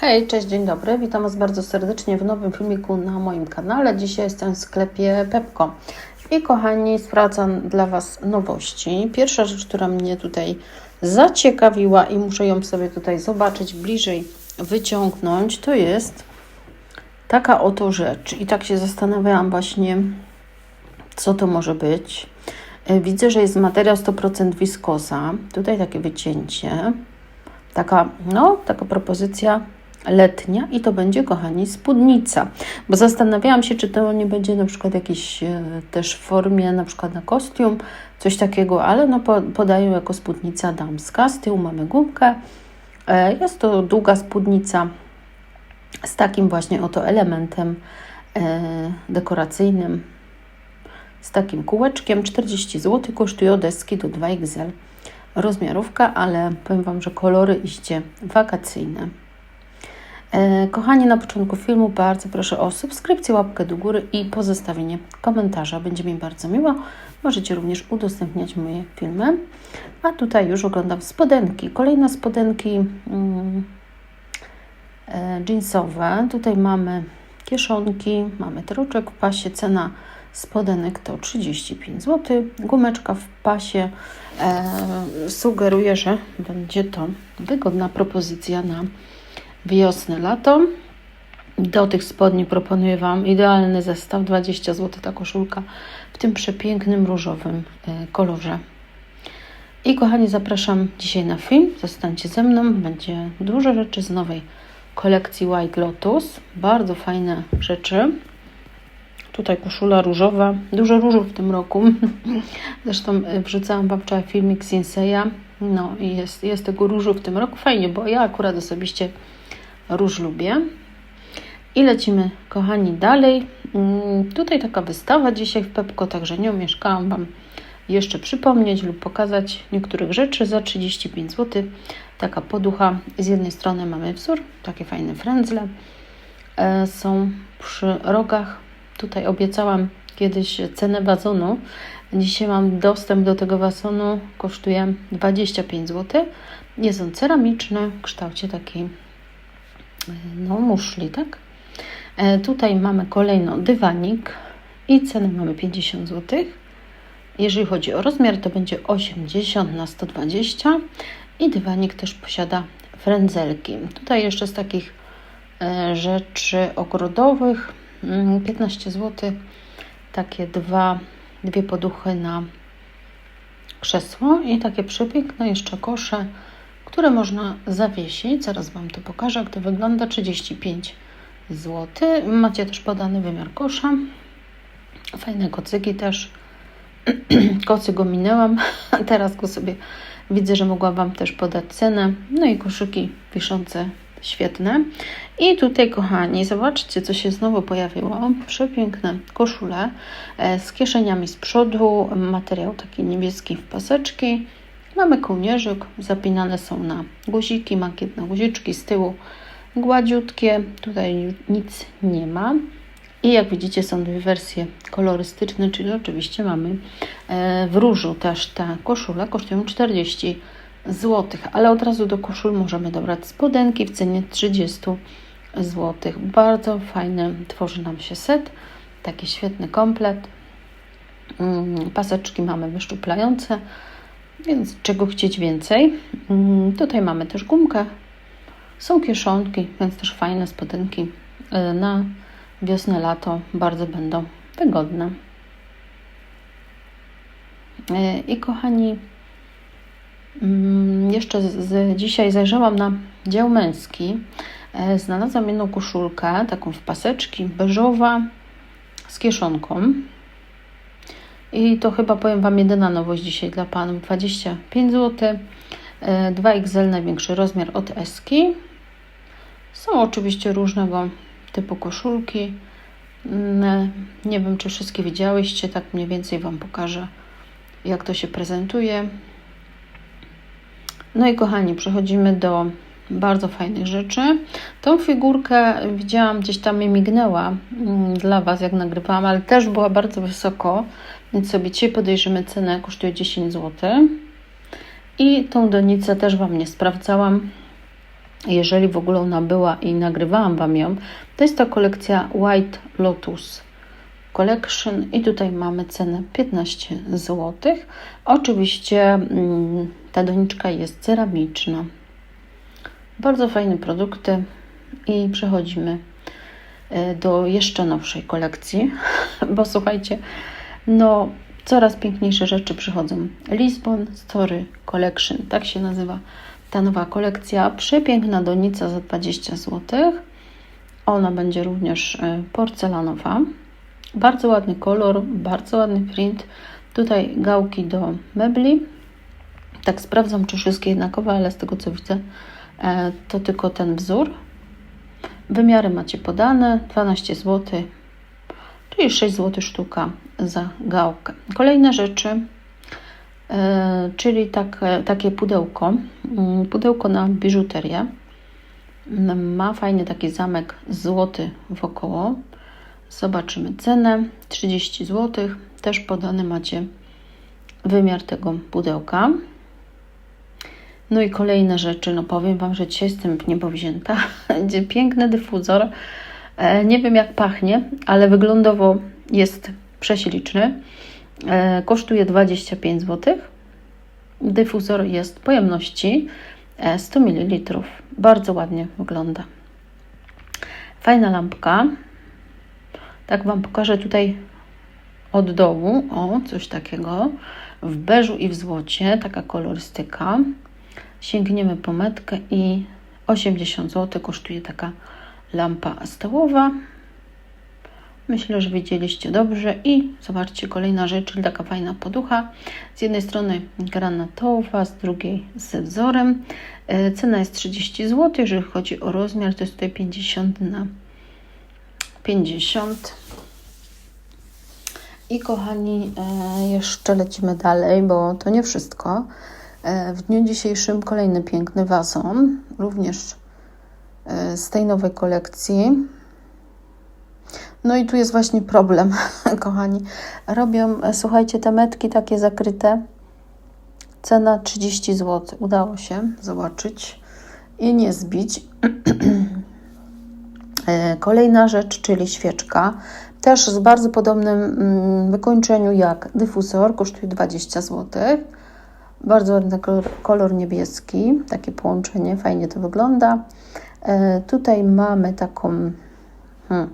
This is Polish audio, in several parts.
Hej, cześć, dzień dobry. Witam Was bardzo serdecznie w nowym filmiku na moim kanale. Dzisiaj jestem w sklepie Pepko. I kochani, sprawdzam dla Was nowości. Pierwsza rzecz, która mnie tutaj zaciekawiła i muszę ją sobie tutaj zobaczyć bliżej, wyciągnąć, to jest taka oto rzecz. I tak się zastanawiałam właśnie, co to może być. E, Widzę, że jest materiał 100% wiskoza. Tutaj takie wycięcie. Taka, no, taka propozycja letnia i to będzie, kochani, spódnica. Bo zastanawiałam się, czy to nie będzie na przykład jakiś e, też w formie na przykład na kostium, coś takiego, ale no po, podają jako spódnica damska. Z tyłu mamy gumkę. E, jest to długa spódnica z takim właśnie oto elementem e, dekoracyjnym, z takim kółeczkiem. 40 zł kosztują deski do 2XL. Rozmiarówka, ale powiem Wam, że kolory iście wakacyjne. E, Kochani, na początku filmu bardzo proszę o subskrypcję, łapkę do góry i pozostawienie komentarza. Będzie mi bardzo miło. Możecie również udostępniać moje filmy. A tutaj już oglądam spodenki. Kolejne spodenki mm, e, jeansowe. Tutaj mamy kieszonki, mamy troczek w pasie. Cena spodenek to 35 zł. Gumeczka w pasie e, sugeruje, że będzie to wygodna propozycja na wiosnę, lato. Do tych spodni proponuję Wam idealny zestaw, 20 zł ta koszulka w tym przepięknym różowym e, kolorze. I kochani, zapraszam dzisiaj na film. Zostańcie ze mną. Będzie dużo rzeczy z nowej kolekcji White Lotus. Bardzo fajne rzeczy. Tutaj koszula różowa. Dużo różu w tym roku. Zresztą e, wrzucałam Wam wczoraj filmik z. No i jest, jest tego różu w tym roku. Fajnie, bo ja akurat osobiście róż lubię. I lecimy, kochani, dalej. Mm, Tutaj taka wystawa dzisiaj w Pepko, także nie omieszkałam Wam jeszcze przypomnieć lub pokazać niektórych rzeczy za 35 zł. Taka poducha. Z jednej strony mamy wzór, takie fajne frędzle e, są przy rogach. Tutaj obiecałam kiedyś cenę wazonu. Dzisiaj mam dostęp do tego wazonu, kosztuje 25 zł. Jest on ceramiczny w kształcie takiej no, muszli, tak? E, tutaj mamy kolejno dywanik i cenę mamy 50 zł. Jeżeli chodzi o rozmiar, to będzie 80 na 120 i dywanik też posiada frędzelki. Tutaj jeszcze z takich e, rzeczy ogrodowych 15 zł. Takie dwa, dwie poduchy na krzesło i takie przepiękne jeszcze kosze które można zawiesić. Zaraz Wam to pokażę, jak to wygląda. 35 zł. Macie też podany wymiar kosza. Fajne kocyki też. Kocy go minęłam, a teraz go sobie widzę, że mogłam Wam też podać cenę. No i koszyki wiszące świetne. I tutaj, kochani, zobaczcie, co się znowu pojawiło. Przepiękne koszule e, z kieszeniami z przodu, materiał taki niebieski w paseczki. Mamy kołnierzyk, zapinane są na guziki, makietne guziczki z tyłu gładziutkie, tutaj nic nie ma. I jak widzicie są dwie wersje kolorystyczne, czyli oczywiście mamy e, w różu też te koszule, kosztują 40 zł, ale od razu do koszul możemy dobrać spodenki w cenie 30 zł. Bardzo fajny tworzy nam się set, taki świetny komplet. Mm, paseczki mamy wyszczuplające, więc czego chcieć więcej? Mm, tutaj mamy też gumkę. Są kieszonki, więc też fajne spodenki y, na wiosnę, lato bardzo będą wygodne. Y, I kochani, mm, jeszcze z, z dzisiaj zajrzałam na dział męski. Y, znalazłam jedną koszulkę, taką w paseczki, beżowa, z kieszonką. I to chyba powiem Wam jedyna nowość dzisiaj dla Panów. 25 zł. 2XL największy rozmiar od Eski. Są oczywiście różnego typu koszulki. Mm, nie wiem, czy wszystkie widziałyście. Tak mniej więcej Wam pokażę, jak to się prezentuje. No i kochani, przechodzimy do bardzo fajnych rzeczy. Tą figurkę widziałam gdzieś tam mi mignęła mm, dla Was, jak nagrywałam, ale też była bardzo wysoko, więc sobie dzisiaj podejrzymy cenę, kosztuje 10 zł. I tą donicę też Wam nie sprawdzałam. jeżeli w ogóle ona była i nagrywałam Wam ją, to jest to kolekcja White Lotus Collection i tutaj mamy cenę 15 zł. Oczywiście mm, ta doniczka jest ceramiczna. Bardzo fajne produkty i przechodzimy e, do jeszcze nowszej kolekcji, bo słuchajcie, no coraz piękniejsze rzeczy przychodzą. Lisbon Story Collection, tak się nazywa ta nowa kolekcja. Przepiękna donica za 20 zł. Ona będzie również e, porcelanowa. Bardzo ładny kolor, bardzo ładny print. Tutaj gałki do mebli. Tak sprawdzam, czy wszystkie jednakowe, ale z tego co widzę, to tylko ten wzór. Wymiary macie podane, 12 zł, czyli 6 zł sztuka za gałkę. Kolejne rzeczy, e, czyli tak, takie pudełko, mm, pudełko na biżuterię. Ma fajny taki zamek złoty wokoło. Zobaczymy cenę. 30 zł. Też podany macie wymiar tego pudełka. No i kolejne rzeczy. No powiem Wam, że dzisiaj jestem w niebo wzięta. Będzie piękny dyfuzor. E, nie wiem jak pachnie, ale wyglądowo jest prześliczny. E, kosztuje 25 zł. Dyfuzor jest pojemności 100 ml. Bardzo ładnie wygląda. Fajna lampka. Tak Wam pokażę tutaj od dołu. O, coś takiego. W beżu i w złocie. Taka kolorystyka. Sięgniemy po metkę i 80 zł kosztuje taka lampa stołowa. Myślę, że widzieliście dobrze i zobaczcie kolejna rzecz, czyli taka fajna poducha. Z jednej strony granatowa, z drugiej z wzorem. E, cena jest 30 zł, jeżeli chodzi o rozmiar, to jest tutaj 50 na 50. I kochani, e, jeszcze lecimy dalej, bo to nie wszystko. E, w dniu dzisiejszym kolejny piękny wazon, również z tej nowej kolekcji. No i tu jest właśnie problem, kochani. Robią, słuchajcie, te metki takie zakryte. Cena 30 zł. Udało się zobaczyć i nie zbić. E, kolejna rzecz, czyli świeczka. Też z bardzo podobnym mm, wykończeniu jak dyfuzor, kosztuje 20 zł. Bardzo ładny kolor, kolor niebieski, takie połączenie, fajnie to wygląda. E, tutaj mamy taką hmm,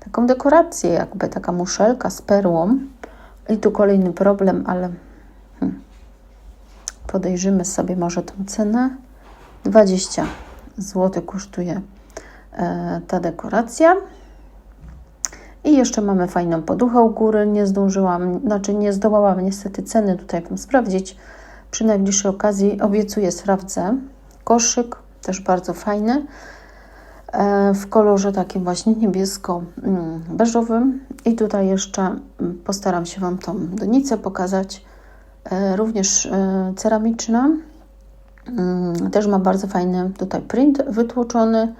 taką dekorację, jakby taka muszelka z perłą. I tu kolejny problem, ale hmm, podejrzymy sobie może tą cenę. 20 zł kosztuje e, ta dekoracja. I jeszcze mamy fajną poduchę u góry. Nie zdążyłam, znaczy nie zdołałam niestety ceny tutaj Wam sprawdzić. Przy najbliższej okazji obiecuję, sprawdzę. Koszyk też bardzo fajny. E, w kolorze takim właśnie niebiesko-beżowym. I tutaj jeszcze mm, postaram się Wam tą donicę pokazać. E, również e, ceramiczna. Mm, też ma bardzo fajny tutaj print wytłoczony.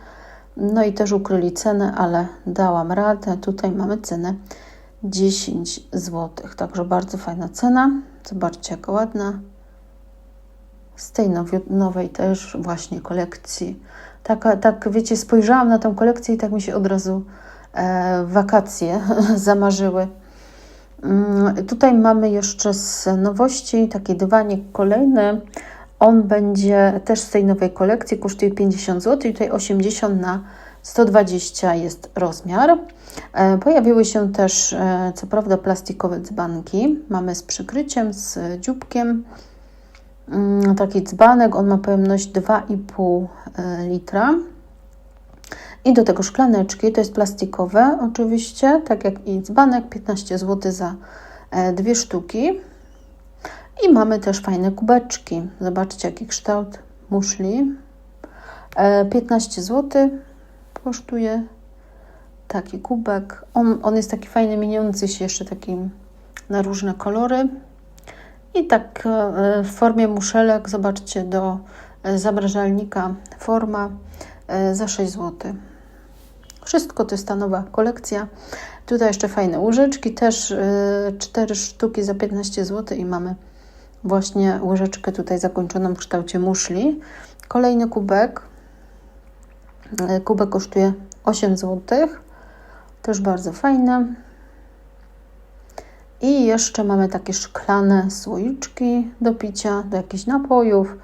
No i też ukryli cenę, ale dałam radę. Tutaj mamy cenę 10 zł. Także bardzo fajna cena. Zobaczcie, jaka ładna. Z tej nowej też właśnie kolekcji tak, wiecie, spojrzałam na tą kolekcję i tak mi się od razu e, wakacje zamarzyły. Mm, tutaj mamy jeszcze z nowości taki dywanik kolejny. On będzie też z tej nowej kolekcji, kosztuje 50 zł tutaj 80 na 120 jest rozmiar. E, pojawiły się też, e, co prawda, plastikowe dzbanki. Mamy z przykryciem, z dzióbkiem. Mm, taki dzbanek, on ma pojemność 2,5 e, litra. I do tego szklaneczki, to jest plastikowe oczywiście, tak jak i dzbanek, 15 zł za e, dwie sztuki. I mamy też fajne kubeczki. Zobaczcie, jaki kształt muszli. 15 e, zł kosztuje taki kubek. On, on jest taki fajny, mieniący się jeszcze taki na różne kolory. I tak e, w formie muszelek, zobaczcie, do e, zamrażalnika forma e, za 6 zł. Wszystko to jest ta nowa kolekcja. Tutaj jeszcze fajne łyżeczki, też 4 sztuki za 15 zł i mamy właśnie łyżeczkę tutaj zakończoną w kształcie muszli. Kolejny kubek Kubek kosztuje 8 zł. Też bardzo fajne. I jeszcze mamy takie szklane słoiczki do picia, do jakichś napojów,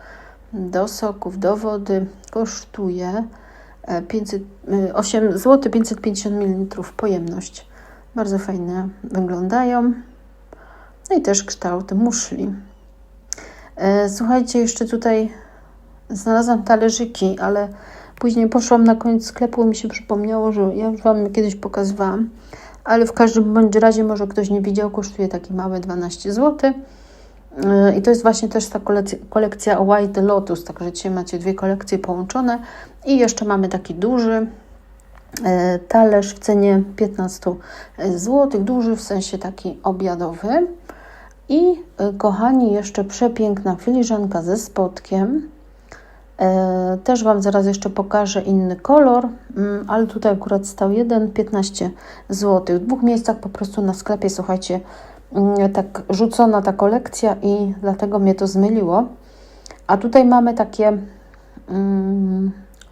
do soków, do wody. Kosztuje e, 500, e, 8 zł 550 ml pojemność. Bardzo fajne wyglądają. No i też kształt muszli. E, Słuchajcie, jeszcze tutaj znalazłam talerzyki, ale później poszłam na koniec sklepu i mi się przypomniało, że ja już Wam kiedyś pokazywałam, ale w każdym bądź razie może ktoś nie widział, kosztuje taki mały 12 zł. E, I to jest właśnie też ta kolekcja, White Lotus, także dzisiaj macie dwie kolekcje połączone i jeszcze mamy taki duży e, talerz w cenie 15 zł, duży w sensie taki obiadowy. I e, kochani, jeszcze przepiękna filiżanka ze spodkiem. E, też Wam zaraz jeszcze pokażę inny kolor, mm, ale tutaj akurat stał jeden 15 zł. W dwóch miejscach po prostu na sklepie, słuchajcie, mm, tak rzucona ta kolekcja i dlatego mnie to zmyliło. A tutaj mamy takie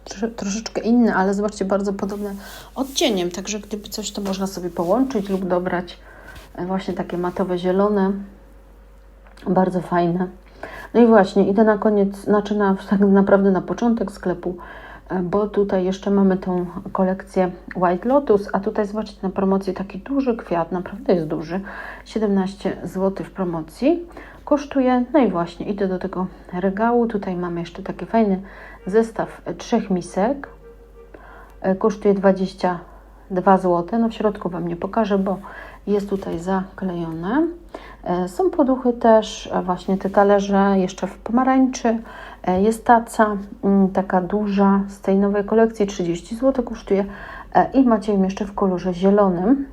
trosze- troszeczkę inne, ale zobaczcie, bardzo podobne odcieniem, także gdyby coś, to można sobie połączyć lub dobrać e, właśnie takie matowe zielone. Bardzo fajne. No i właśnie, idę na koniec, znaczy na, tak naprawdę na początek sklepu, e, bo tutaj jeszcze mamy tą kolekcję White Lotus, a tutaj zobaczcie na promocji taki duży kwiat, naprawdę jest duży, 17 zł w promocji kosztuje. No i właśnie, idę do tego regału, tutaj mamy jeszcze taki fajny zestaw trzech misek, E, kosztuje 22 zł. No w środku Wam nie pokażę, bo jest tutaj zaklejone. E, Są poduchy też, e, właśnie te talerze jeszcze w pomarańczy. E, Jest taca mm, taka duża z tej nowej kolekcji, 30 zł kosztuje i macie ją jeszcze w kolorze zielonym.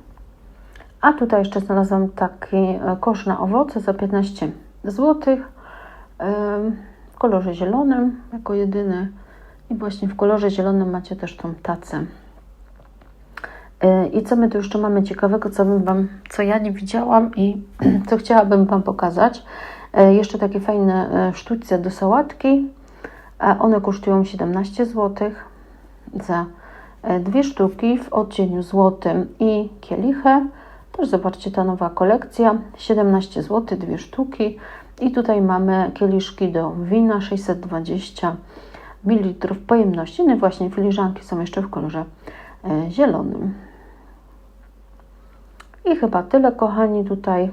A tutaj jeszcze znalazłam taki kosz na owoce za 15 zł w kolorze zielonym jako jedyny. I właśnie w kolorze zielonym macie też tą tacę. Yy, I co my tu jeszcze mamy ciekawego, co bym Wam, co ja nie widziałam i co chciałabym Wam pokazać. Yy, Jeszcze takie fajne yy, sztućce do sałatki. One kosztują 17 zł za dwie sztuki w odcieniu złotym i kielichę. Też zobaczcie, ta nowa kolekcja, 17 zł, dwie sztuki. I tutaj mamy kieliszki do wina, 620 ml pojemności. No i właśnie filiżanki są jeszcze w kolorze zielonym. I chyba tyle, kochani, tutaj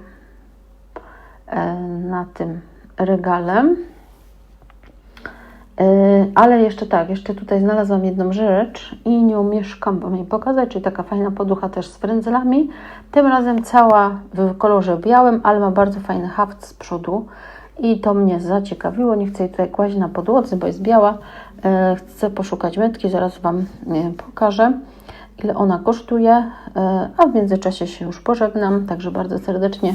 e, na tym regale. E, Ale jeszcze tak, jeszcze tutaj znalazłam jedną rzecz i nią mieszkam Wam jej pokazać, czyli taka fajna poducha też z frędzelami. Tym razem cała w kolorze białym, ale ma bardzo fajny haft z przodu i to mnie zaciekawiło. Nie chcę jej tutaj kłaść na podłodze, bo jest biała. E, Chcę poszukać metki, zaraz Wam pokażę ile ona kosztuje, e, a w międzyczasie się już pożegnam. Także bardzo serdecznie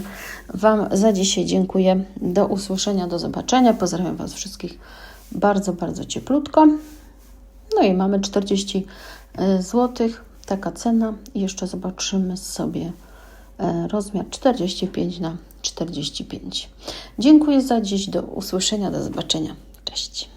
Wam za dzisiaj dziękuję. Do usłyszenia, do zobaczenia. Pozdrawiam Was wszystkich bardzo, bardzo cieplutko. No i mamy 40 zł, taka cena. I jeszcze zobaczymy sobie e, rozmiar 45 na 45. Dziękuję za dziś, do usłyszenia, do zobaczenia. Cześć.